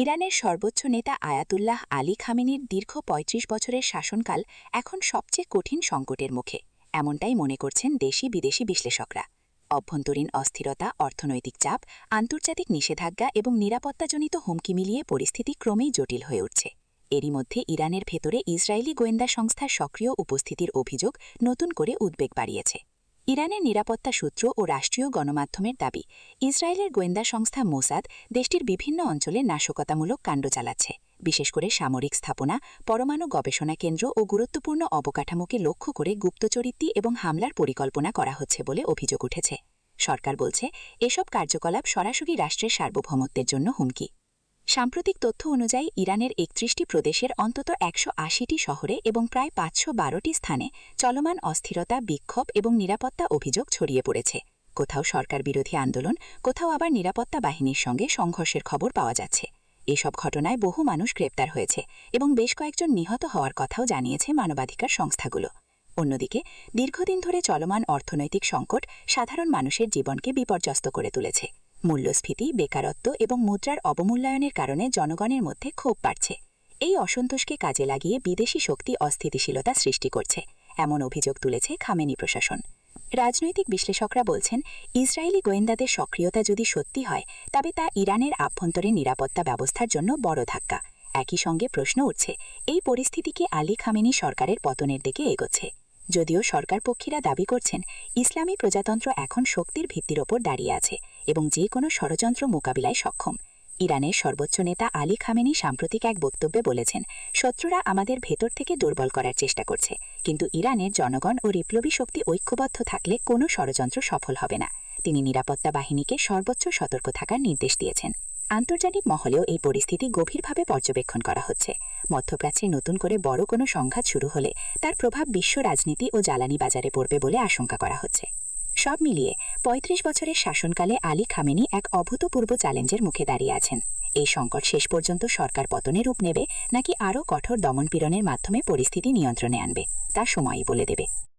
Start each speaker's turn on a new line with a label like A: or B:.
A: ইরানের সর্বোচ্চ নেতা আয়াতুল্লাহ আলী খামেনির দীর্ঘ ৩৫ বছরের শাসনকাল এখন সবচেয়ে কঠিন সংকটের মুখে। এমনটাই মনে করছেন দেশি বিদেশি বিশ্লেষকরা। অভ্যন্তরীণ অস্থিরতা, অর্থনৈতিক চাপ, আন্তর্জাতিক নিষেধাজ্ঞা এবং নিরাপত্তাজনিত হুমকি মিলিয়ে পরিস্থিতি ক্রমেই জটিল হয়ে উঠছে। এরই মধ্যে ইরানের ভেতরে ইসরায়েলি গোয়েন্দা সংস্থার সক্রিয় উপস্থিতির অভিযোগ নতুন করে উদ্বেগ বাড়িয়েছে। ইরানের নিরাপত্তা সূত্র ও রাষ্ট্রীয় গণমাধ্যমের দাবি, ইসরায়েলের গোয়েন্দা সংস্থা মোসাদ দেশটির বিভিন্ন অঞ্চলে নাশকতামূলক কাণ্ড চালাচ্ছে। বিশেষ করে সামরিক স্থাপনা, পরমাণু গবেষণা কেন্দ্র ও গুরুত্বপূর্ণ অবকাঠামোকে লক্ষ্য করে গুপ্তচরিত্রী এবং হামলার পরিকল্পনা করা হচ্ছে বলে অভিযোগ উঠেছে। সরকার বলছে, এসব কার্যকলাপ সরাসরি রাষ্ট্রের সার্বভৌমত্বের জন্য হুমকি। সাম্প্রতিক তথ্য অনুযায়ী ইরানের একত্রিশটি প্রদেশের অন্তত একশো আশিটি শহরে এবং প্রায় পাঁচশো বারোটি স্থানে চলমান অস্থিরতা, বিক্ষোভ এবং নিরাপত্তা অভিযোগ ছড়িয়ে পড়েছে। কোথাও সরকার বিরোধী আন্দোলন, কোথাও আবার নিরাপত্তা বাহিনীর সঙ্গে সংঘর্ষের খবর পাওয়া যাচ্ছে। এসব ঘটনায় বহু মানুষ গ্রেপ্তার হয়েছে এবং বেশ কয়েকজন নিহত হওয়ার কথাও জানিয়েছে মানবাধিকার সংস্থাগুলো। অন্যদিকে, দীর্ঘদিন ধরে চলমান অর্থনৈতিক সংকট সাধারণ মানুষের জীবনকে বিপর্যস্ত করে তুলেছে। মূল্যস্ফীতি, বেকারত্ব এবং মুদ্রার অবমূল্যায়নের কারণে জনগণের মধ্যে ক্ষোভ বাড়ছে। এই অসন্তোষকে কাজে লাগিয়ে বিদেশি শক্তি অস্থিতিশীলতা সৃষ্টি করছে, এমন অভিযোগ তুলেছে খামেনি প্রশাসন। রাজনৈতিক বিশ্লেষকরা বলছেন, ইসরায়েলি গোয়েন্দাদের সক্রিয়তা যদি সত্যি হয়, তবে তা ইরানের আভ্যন্তরীণ নিরাপত্তা ব্যবস্থার জন্য বড় ধাক্কা। একই সঙ্গে প্রশ্ন উঠছে, এই পরিস্থিতিকে আলী খামেনি সরকারের পতনের দিকে এগোচ্ছে? যদিও সরকারপক্ষীরা দাবি করছেন, ইসলামী প্রজাতন্ত্র এখন শক্তির ভিত্তির ওপর দাঁড়িয়ে আছে। এবং যে কোনো ষড়যন্ত্র মোকাবিলায় সক্ষম। ইরানের সর্বোচ্চ নেতা আলী খামেনি সাম্প্রতিক এক বক্তব্যে বলেছেন, শত্রুরা আমাদের ভেতর থেকে দুর্বল করার চেষ্টা করছে, কিন্তু ইরানের জনগণ ও বিপ্লবী শক্তি ঐক্যবদ্ধ থাকলে কোনো ষড়যন্ত্র সফল হবে না। তিনি নিরাপত্তা বাহিনীকে সর্বোচ্চ সতর্ক থাকার নির্দেশ দিয়েছেন। আন্তর্জাতিক মহলেও এই পরিস্থিতি গভীরভাবে পর্যবেক্ষণ করা হচ্ছে। মধ্যপ্রাচ্যে নতুন করে বড় কোনো সংঘাত শুরু হলে তার প্রভাব বিশ্ব রাজনীতি ও জ্বালানি বাজারে পড়বে বলে আশঙ্কা করা হচ্ছে। সব মিলিয়ে ৩৫ বছরের শাসনকালে আলী খামেনি এক অভূতপূর্ব চ্যালেঞ্জের মুখে দাঁড়িয়ে আছেন। এই সংকট শেষ পর্যন্ত সরকার পতনে রূপ নেবে, নাকি আরও কঠোর দমনপীড়নের মাধ্যমে পরিস্থিতি নিয়ন্ত্রণে আনবে, তা সময়ই বলে দেবে।